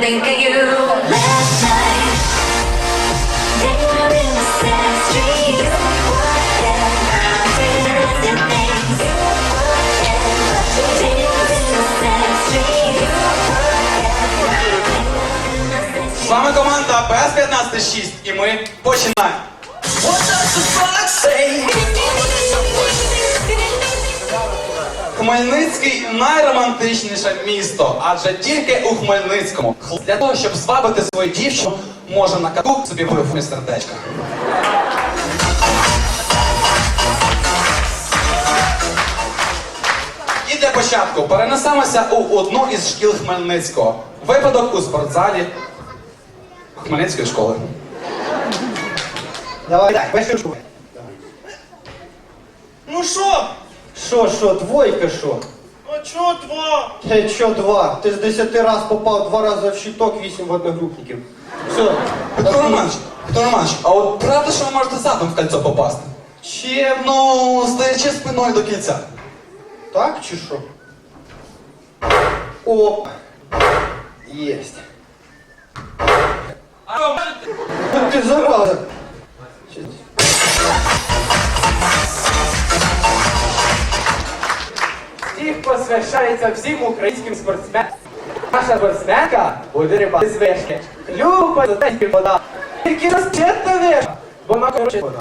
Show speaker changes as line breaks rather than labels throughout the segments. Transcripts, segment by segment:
think of you. Last night, they in the same street. You wouldn't realistic things. You wouldn't. They were in the same street. You wouldn't.
З вами команда АПС 156 і ми починаємо. Хмельницький найромантичніше місто, адже тільки у Хмельницькому. Для того, щоб звабити свою дівчину, може на катку собі вивити сердечко. І для початку перенесемося у одну із шкіл Хмельницького. Випадок у спортзалі Хмельницької школи.
Давай, дай, без.
Ну що?
Що, що, двойка, що?
А чого два?
Те, що два? Ти з десяти раз попав два рази в щиток, вісім в одногрупників. Все.
Петро Романович, Петро Романович, а от правда, що ви можете задом в кольцо попасти?
Чим?
Ну, стоячи спиною до кінця.
Так чи що? Оп. Єсть. Ну Ти зараза.
Всіх посвящається всім українським спортсменам. Наша спортсменка буде рибати з вишки. Люба за день вода. Тільки розчетна вишка, бо вона коротше вода.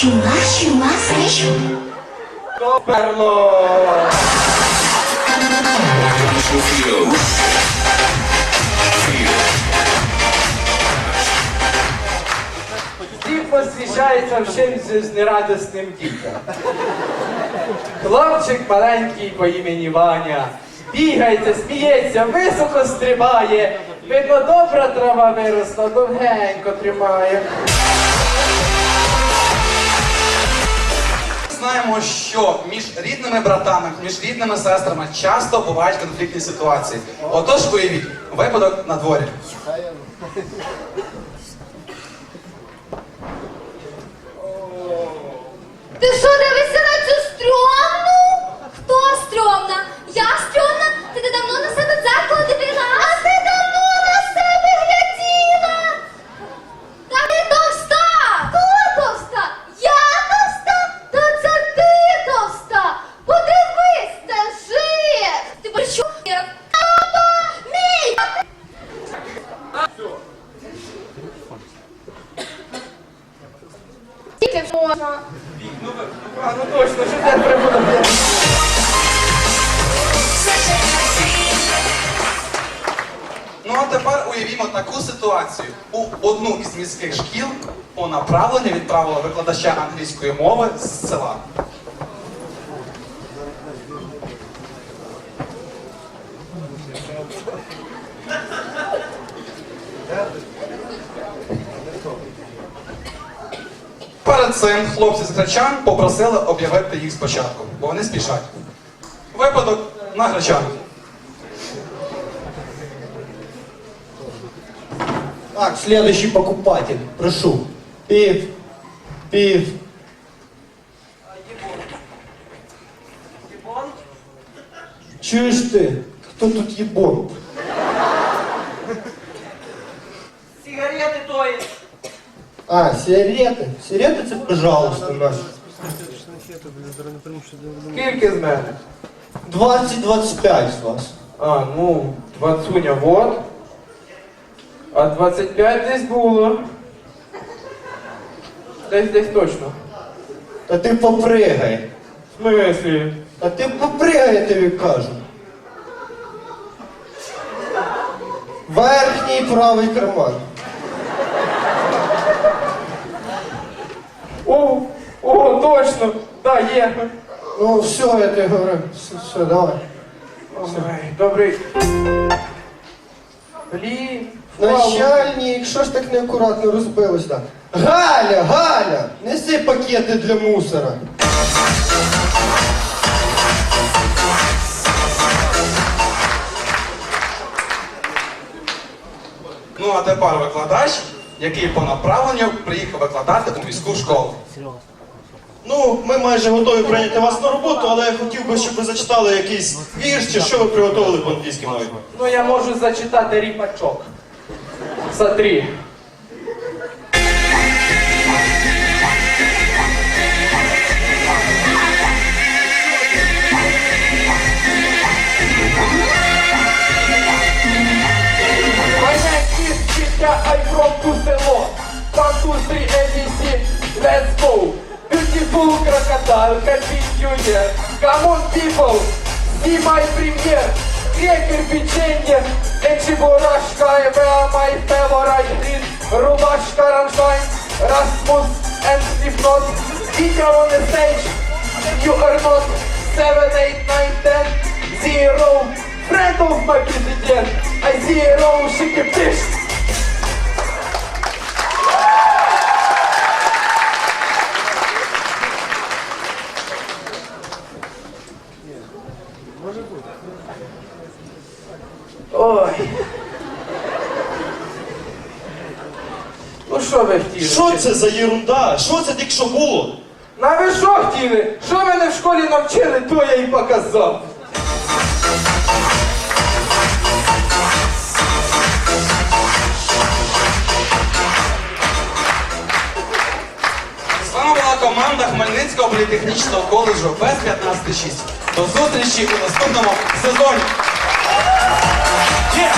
Шума, шума, фреш.
Перло! Всіх посвящається всім жизнерадісним дітям. Хлопчик маленький по імені Ваня. Бігається, сміється, високо стрибає. Видно, добра трава виросла, довгенько тримає.
Знаємо, що між рідними братами, між рідними сестрами часто бувають конфліктні ситуації. Отож, виявіть випадок на дворі.
Ти що дивишся Можна.
А ну точно, що це прибуде?
Ну а тепер уявімо таку ситуацію. У одну із міських шкіл по направленню відправили викладача англійської мови з села. Перед цим хлопці з Гречан попросили об'явити їх спочатку, бо вони спішать. Випадок на Гречан.
Так, следующий покупатель. Прошу. Пив. Пив. Чуєш ти? Хто тут єбон?
Сигарети тої.
А, сигарети. Сигарети це, пожалуйста, наші.
Скільки з мене?
20-25 з вас.
А, ну, двадцуня вот. А 25 десь було. Десь десь точно.
Та ти попригай.
В смислі?
Та ти попригай, я тобі кажу. Верхній правий карман.
О, о, точно! Да, є.
Ну, все, я тобі говорю. Все, все, давай.
Ой, добрий. Блін.
Начальник, що ж так неаккуратно розбилось так? Галя, Галя, неси пакети для мусора.
Ну а тепер викладач, який по направленню приїхав викладати у міську школу.
Ну, ми майже готові прийняти вас на роботу, але я хотів би, щоб ви зачитали якийсь вірш, чи що ви приготували по англійській мові.
Ну я можу зачитати ріпачок. Смотри. let's go. Beautiful crocodile, happy new year. Come on, people, see my premiere. Крекер, печенье, и чебурашка, и where my favorite drink. Рубашка, раншайн, Rasmus, and Slipknot. Speaker on the stage, you are not. Seven, eight, nine, ten, zero. Friend of my president, I zero, shiki fish. Ну що ви хотіли?
Що це за єрунда? Що це тільки що було?
На ви що хотіли? Що мене в школі навчили, то я і показав.
З вами була команда Хмельницького політехнічного коледжу без 15-6. До зустрічі у наступному сезоні.
Yeah.